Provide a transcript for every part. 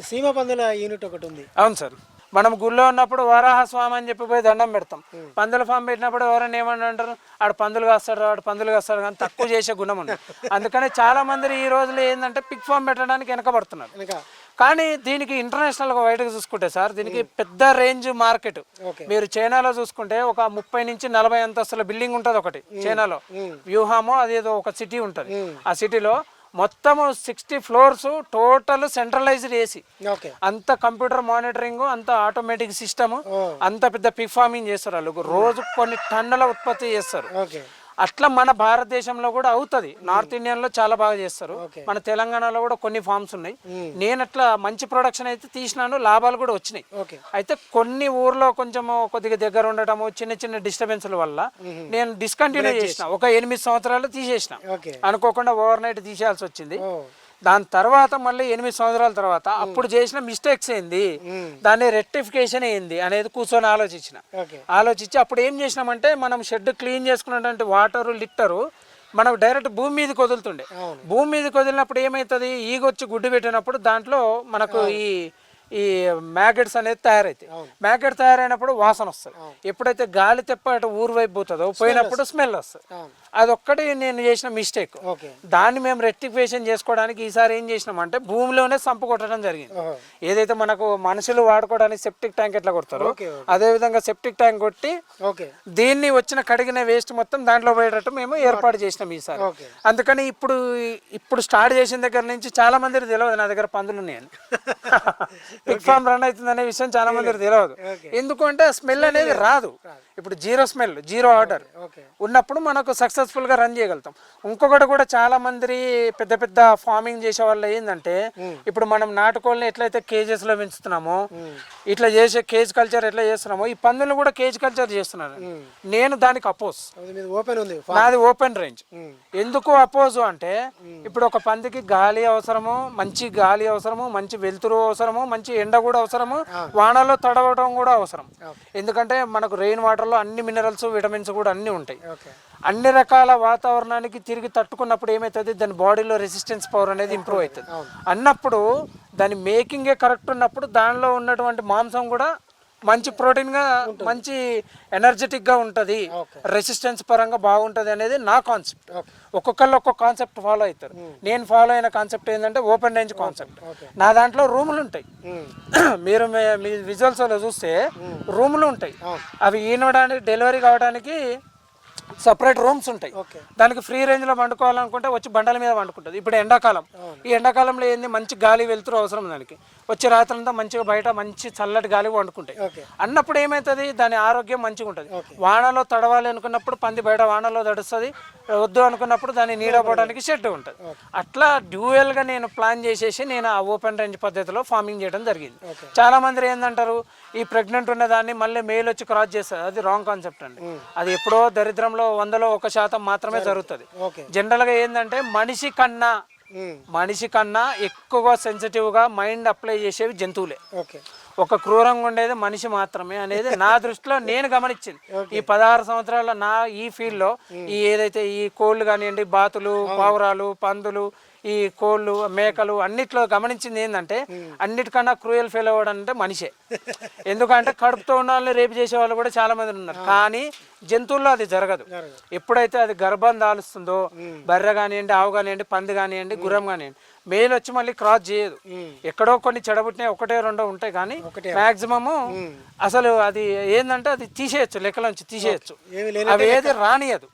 సీమ పందుల యూనిట్ ఒకటి ఉంది. అవును సార్. మనం గుళ్ళో ఉన్నప్పుడు వరాహ స్వామి అని చెప్పి పోయి దండం పెడతాం. పందుల ఫామ్ పెట్టినప్పుడు ఎవరైనా ఏమని అంటారు? ఆడ పందులు కాస్తాడు ఆడ పందులు కాస్తాడు కానీ తక్కువ చేసే గుణం ఉంది. అందుకని చాలా మంది ఈ రోజుల్లో ఏంటంటే పిక్ ఫామ్ పెట్టడానికి వెనకబడుతున్నారు. వెనక. కానీ దీనికి ఇంటర్నేషనల్గా బయటకు చూసుకుంటే సార్ దీనికి పెద్ద రేంజ్ మార్కెట్. మీరు చైనాలో చూసుకుంటే ఒక ముప్పై నుంచి నలభై అంతస్తుల బిల్డింగ్ ఉంటుంది ఒకటి చైనాలో. వ్యూహామో అదేదో ఒక సిటీ ఉంటుంది. ఆ సిటీలో మొత్తము sixty floors total centralised AC. Okay. అంత కంప్యూటర్ మానిటరింగ్ అంత ఆటోమేటిక్ సిస్టమ్. అంత పెద్ద పిక్ ఫార్మింగ్ చేస్తారు వాళ్ళు. రోజు కొన్ని టన్నుల ఉత్పత్తి చేస్తారు. ఓకే. అట్లా మన భారతదేశంలో కూడా అవుతుంది. నార్త్ ఇండియన్లో చాలా బాగా చేస్తారు. మన తెలంగాణలో కూడా కొన్ని ఫార్మ్స్ ఉన్నాయి. నేను అట్లా మంచి ప్రొడక్షన్ అయితే తీసినాను లాభాలు కూడా వచ్చినాయి. అయితే కొన్ని ఊర్లో కొంచెం కొద్దిగా దగ్గర ఉండటము చిన్న చిన్న డిస్టర్బెన్స్ల వల్ల నేను డిస్కంటిన్యూ చేసిన. ఒక ఎనిమిది సంవత్సరాలు తీసేసిన. అనుకోకుండా ఓవర్ నైట్ తీసేయాల్సి వచ్చింది. దాని తర్వాత మళ్ళీ ఎనిమిది సంవత్సరాల తర్వాత అప్పుడు చేసిన మిస్టేక్స్ ఏంది? దాన్ని రెక్టిఫికేషన్ ఏంది అనేది కూర్చొని ఆలోచించిన. ఆలోచించి అప్పుడు ఏం చేసినామంటే మనం షెడ్ క్లీన్ చేసుకున్నటువంటి వాటర్ లిట్టరు మనకు డైరెక్ట్ భూమి మీదకి వదులుతుండే. అవును. భూమి మీదకి వదిలినప్పుడు ఏమవుతుంది ఈగొచ్చి గుడ్డు పెట్టినప్పుడు దాంట్లో మనకు ఈ ఈ మ్యాగెట్స్ అనేది తయారవుతాయి మ్యాగెట్ తయారైనప్పుడు వాసన వస్తుంది. ఎప్పుడైతే గాలి తెప్ప అటు ఊరు వైపు పోతుందో పోయినప్పుడు స్మెల్ వస్తుంది. అదొక్కటి నేను చేసిన మిస్టేక్. దాన్ని మేము రెక్టిఫికేషన్ చేసుకోవడానికి ఈసారి ఏం చేసినామంటే భూమిలోనే సంపు కొట్టడం జరిగింది. ఏదైతే మనకు మనుషులు వాడుకోవడానికి సెప్టిక్ ట్యాంక్ ఎట్లా కొడతారో అదే విధంగా సెప్టిక్ ట్యాంక్ కొట్టి దీన్ని వచ్చిన కడిగిన వేస్ట్ మొత్తం దాంట్లో పోయేటట్టు మేము ఏర్పాటు చేసినాం ఈసారి. అందుకని ఇప్పుడు ఇప్పుడు స్టార్ట్ చేసిన దగ్గర నుంచి చాలా మందికి తెలియదు నా దగ్గర పందులు ఉన్నాయని పిక్ ఫామ్ రన్ అవుతుంది అనే విషయం చాలా మందికి తెలియదు. ఎందుకంటే స్మెల్ అనేది రాదు. ఇప్పుడు జీరో స్మెల్ జీరో ఆర్డర్ ఉన్నప్పుడు మనకు సక్సెస్ఫుల్ గా రన్ చేయగలుగుతాం. ఇంకొకటి కూడా చాలా మంది పెద్ద పెద్ద ఫార్మింగ్ చేసే వాళ్ళు ఏంటంటే ఇప్పుడు మనం నాటుకోళ్ళని ఎట్లయితే కేజెస్లో పెంచుతున్నామో ఇట్లా చేసే కేజ్ కల్చర్ ఎట్లా చేస్తున్నామో ఈ పందులు కూడా కేజ్ కల్చర్ చేస్తున్నాను నేను దానికి అపోజ్ ఓపెన్ ఉంది నాది ఓపెన్ రేంజ్. ఎందుకు అపోజ్ అంటే ఇప్పుడు ఒక పందికి గాలి అవసరము మంచి గాలి అవసరము మంచి వెలుతురు అవసరము మంచి ఎండ కూడా అవసరము వానలో తడవడం కూడా అవసరం. ఎందుకంటే మనకు రెయిన్ వాటర్లో అన్ని మినరల్స్ విటమిన్స్ కూడా అన్ని ఉంటాయి. అన్ని రకాల వాతావరణానికి తిరిగి తట్టుకున్నప్పుడు ఏమవుతుంది దాని బాడీలో రెసిస్టెన్స్ పవర్ అనేది ఇంప్రూవ్ అవుతుంది. అన్నప్పుడు దాని మేకింగే కరెక్ట్ ఉన్నప్పుడు దానిలో ఉన్నటువంటి మాంసం కూడా మంచి ప్రోటీన్గా మంచి ఎనర్జెటిక్గా ఉంటుంది. రెసిస్టెన్స్ పరంగా బాగుంటుంది అనేది నా కాన్సెప్ట్ ఒక్కొక్కళ్ళు ఒక్కొక్క కాన్సెప్ట్ ఫాలో అవుతారు. నేను ఫాలో అయిన కాన్సెప్ట్ ఏంటంటే ఓపెన్ రేంజ్ కాన్సెప్ట్ నా దాంట్లో రూములు ఉంటాయి. మీరు మీ- విజువల్స్లో చూస్తే రూములు ఉంటాయి. అవి ఈనడానికి డెలివరీ కావడానికి సపరేట్ రూమ్స్ ఉంటాయి. దానికి ఫ్రీ రేంజ్లో వండుకోవాలనుకుంటే వచ్చి బండల మీద వండుకుంటుంది. ఇప్పుడు ఎండాకాలం. ఈ ఎండాకాలంలో ఏంది? మంచి గాలి వెలుతురు అవసరం దానికి. వచ్చే రాత్రంతా మంచిగా బయట మంచి చల్లటి గాలి వండుకుంటాయి. అన్నప్పుడు ఏమవుతుంది దాని ఆరోగ్యం మంచిగా ఉంటుంది. వానలో తడవాలి అనుకున్నప్పుడు పంది బయట వానలో తడుస్తుంది. వద్దు అనుకున్నప్పుడు దాన్ని నీడ పోవడానికి షెడ్ ఉంటుంది. అట్లా డ్యూయల్గా నేను ప్లాన్ చేసేసి నేను ఆ ఓపెన్ రేంజ్ పద్ధతిలో ఫార్మింగ్ చేయడం జరిగింది. ఓకే. చాలా మంది ఏందంటారు ఈ ప్రెగ్నెంట్ ఉన్న దాన్ని మళ్ళీ మేల్ వచ్చి క్రాస్ చేస్తుంది అది రాంగ్ కాన్సెప్ట్ అండి. అది ఎప్పుడో దరిద్రంలో వందలో ఒక శాతం మాత్రమే జరుగుతుంది. ఓకే. జనరల్గా ఏంటంటే మనిషి కన్నా. మనిషి కన్నా ఎక్కువగా సెన్సిటివ్గా మైండ్ అప్లై చేసేవి జంతువులే. ఓకే. ఒక క్రూరంగా ఉండేది మనిషి మాత్రమే అనేది నా దృష్టిలో నేను గమనించింది. ఈ పదహారు సంవత్సరాల నా ఈ ఫీల్డ్లో ఈ ఏదైతే ఈ కోళ్ళు కానివ్వండి బాతులు పావురాలు పందులు ఈ కోళ్ళు మేకలు అన్నిట్లో గమనించింది ఏంటంటే అన్నిటికన్నా క్రూయల్ ఫెయిల్ అవ్వడం అంటే మనిషే. ఎందుకంటే కడుపుతో ఉన్న వాళ్ళని రేపు చేసే వాళ్ళు కూడా చాలా మంది ఉన్నారు కానీ జంతువుల్లో అది జరగదు. ఎప్పుడైతే అది గర్భం దాలుస్తుందో బర్రె కానివ్వండి ఆవు కానివ్వండి పంది కానివ్వండి గుర్రం కానివ్వండి మేల్ వచ్చి మళ్ళీ క్రాస్ చేయదు. ఎక్కడో కొన్ని చెడబుట్టినాయి ఒకటే రెండో ఉంటాయి కానీ ఒకటే. మాక్సిమము అసలు అది ఏంటంటే అది తీసేయచ్చు లెక్కలోంచి తీసేయచ్చు. అవి ఏది రానియదు.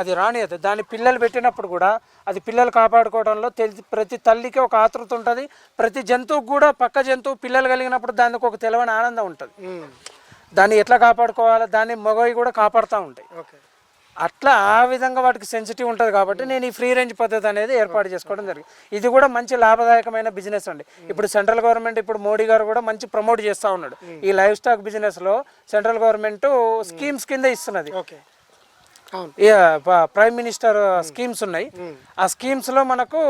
అది రానియదు. దాని పిల్లలు పెట్టినప్పుడు కూడా అది పిల్లలు కాపాడుకోవడంలో తెలి ప్రతి తల్లికి ఒక ఆతృత ఉంటుంది. ప్రతి జంతువుకు కూడా పక్క జంతువు పిల్లలు కలిగినప్పుడు దానికి ఒక తెలవని ఆనందం ఉంటుంది. దాన్ని ఎట్లా కాపాడుకోవాలో? దాన్ని మగవి కూడా కాపాడుతూ ఉంటాయి. అట్లా ఆ విధంగా వాటికి సెన్సిటివ్ ఉంటుంది కాబట్టి నేను ఈ ఫ్రీ రేంజ్ పద్ధతి అనేది ఏర్పాటు చేసుకోవడం జరిగింది. ఇది కూడా మంచి లాభదాయకమైన బిజినెస్ అండి. ఇప్పుడు సెంట్రల్ గవర్నమెంట్ ఇప్పుడు మోడీ గారు కూడా మంచి ప్రమోట్ చేస్తూ ఉన్నాడు. ఈ లైవ్ స్టాక్ బిజినెస్లో సెంట్రల్ గవర్నమెంట్ స్కీమ్స్ కింద ఇస్తున్నది. ప్రైమ్ మినిస్టర్ స్కీమ్స్ ఉన్నాయి. ఆ స్కీమ్స్లో మనకు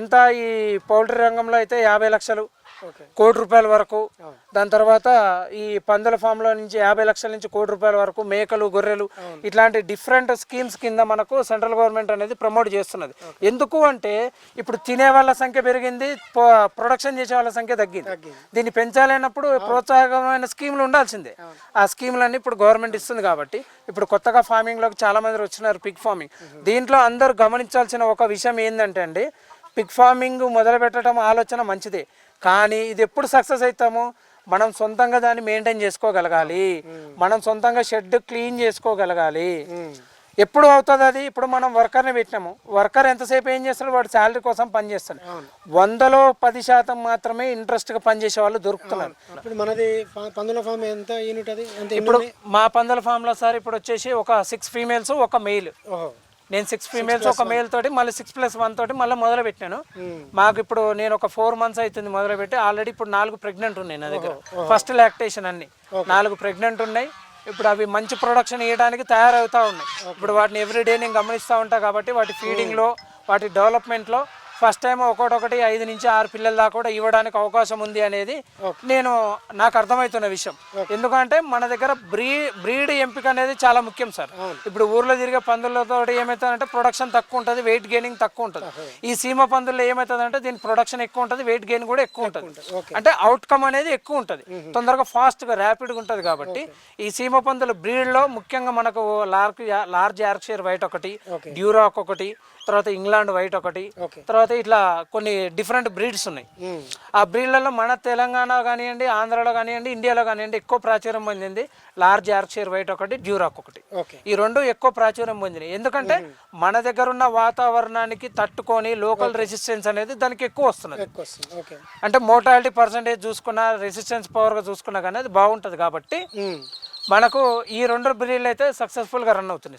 ఎంత ఈ పౌల్ట్రీ రంగంలో అయితే యాభై లక్షలు కోటి రూపాయల వరకు. దాని తర్వాత ఈ పందుల ఫామ్లో నుంచి యాభై లక్షల నుంచి కోటి రూపాయల వరకు మేకలు గొర్రెలు ఇట్లాంటి డిఫరెంట్ స్కీమ్స్ కింద మనకు సెంట్రల్ గవర్నమెంట్ అనేది ప్రమోట్ చేస్తున్నది. ఎందుకు అంటే ఇప్పుడు తినే వాళ్ళ సంఖ్య పెరిగింది ప్రొడక్షన్ చేసే వాళ్ళ సంఖ్య తగ్గింది. దీన్ని పెంచాలన్నప్పుడు ప్రోత్సాహకమైన స్కీములు ఉండాల్సిందే. ఆ స్కీములన్నీ ఇప్పుడు గవర్నమెంట్ ఇస్తుంది కాబట్టి ఇప్పుడు కొత్తగా ఫార్మింగ్లోకి చాలా మంది వచ్చినారు పిగ్ ఫార్మింగ్ దీంట్లో అందరూ గమనించాల్సిన ఒక విషయం ఏంటంటే అండి పిగ్ ఫార్మింగ్ మొదలు పెట్టడం ఆలోచన మంచిదే. కానీ ఇది ఎప్పుడు సక్సెస్ అవుతాము మనం సొంతంగా దాన్ని మెయింటైన్ చేసుకోగలగాలి. మనం సొంతంగా షెడ్ క్లీన్ చేసుకోగలగాలి. ఎప్పుడు అవుతుంది అది? ఇప్పుడు మనం వర్కర్ని పెట్టినాము. వర్కర్ ఎంతసేపు ఏం చేస్తాడు? వాడు శాలరీ కోసం పనిచేస్తాడు వందలో పది శాతం మాత్రమే ఇంట్రెస్ట్గా పనిచేసే వాళ్ళు దొరుకుతున్నారు. ఇప్పుడు మనది పందుల ఫామ్ ఎంత యూనిట్ అది? ఇప్పుడు? మా పందుల ఫామ్లో సార్ ఇప్పుడు వచ్చేసి ఒక సిక్స్ ఫీమేల్స్ ఒక మెయిల్ ఓహో. నేను సిక్స్ ఫీమేల్స్ ఒక మేల్ తోటి మళ్ళీ సిక్స్ ప్లస్ వన్ తోటి మళ్ళీ మొదలు పెట్టాను మ్మ్. మాకు ఇప్పుడు నేను ఒక ఫోర్ మంత్స్ అవుతుంది మొదలు పెట్టి ఆల్రెడీ ఇప్పుడు నాలుగు ప్రెగ్నెంట్ ఉన్నాయి నా దగ్గర. ఫస్ట్ లాక్టేషన్ అన్ని. నాలుగు ప్రెగ్నెంట్ ఉన్నాయి. ఇప్పుడు అవి మంచి ప్రొడక్షన్ ఇవ్వడానికి తయారవుతా ఉన్నాయి. ఇప్పుడు వాటిని ఎవ్రీడే నేను గమనిస్తూ ఉంటా కాబట్టి వాటి ఫీడింగ్లో వాటి డెవలప్మెంట్లో ఫస్ట్ టైం ఒకటొకటి ఐదు నుంచి ఆరు పిల్లల దాకా కూడా ఇవ్వడానికి అవకాశం ఉంది అనేది నేను నాకు అర్థమవుతున్న విషయం. ఎందుకంటే మన దగ్గర బ్రీ బ్రీడ్ ఎంపిక అనేది చాలా ముఖ్యం సార్. ఇప్పుడు ఊర్లో తిరిగే పందులతో ఏమవుతుందంటే ప్రొడక్షన్ తక్కువ ఉంటుంది వెయిట్ గెయినింగ్ తక్కువ ఉంటుంది. ఈ సీమ పందుల్లో ఏమవుతుందంటే దీని ప్రొడక్షన్ ఎక్కువ ఉంటుంది వెయిట్ గెయిన్ కూడా ఎక్కువ ఉంటుంది. అంటే అవుట్కమ్ అనేది ఎక్కువ ఉంటుంది. తొందరగా ఫాస్ట్గా ర్యాపిడ్గా ఉంటుంది కాబట్టి ఈ సీమ పందుల బ్రీడ్లో ముఖ్యంగా మనకు లార్క్ లార్జ్ యార్క్షైర్ వైట్ ఒకటి. డ్యూరాక్ ఒకటి తర్వాత ఇంగ్లాండ్ వైట్ ఒకటి తర్వాత ఇట్లా కొన్ని డిఫరెంట్ బ్రీడ్స్ ఉన్నాయి. ఆ బ్రీడ్లలో మన తెలంగాణ కానివ్వండి ఆంధ్రాలో కానివ్వండి ఇండియాలో కానివ్వండి ఎక్కువ ప్రాచుర్యం పొందింది లార్జ్ యార్క్షైర్ వైట్ ఒకటి డ్యూరాక్ ఒకటి. ఈ రెండు ఎక్కువ ప్రాచుర్యం పొందినాయి. ఎందుకంటే మన దగ్గర ఉన్న వాతావరణానికి తట్టుకొని లోకల్ రెసిస్టెన్స్ అనేది దానికి ఎక్కువ వస్తున్నది. అంటే మోటాలిటీ పర్సంటేజ్ చూసుకున్నా రెసిస్టెన్స్ పవర్గా చూసుకున్నా కానీ అది బాగుంటుంది కాబట్టి. మనకు ఈ రెండు బ్రీడ్లు అయితే సక్సెస్ఫుల్గా రన్ అవుతున్నాయి.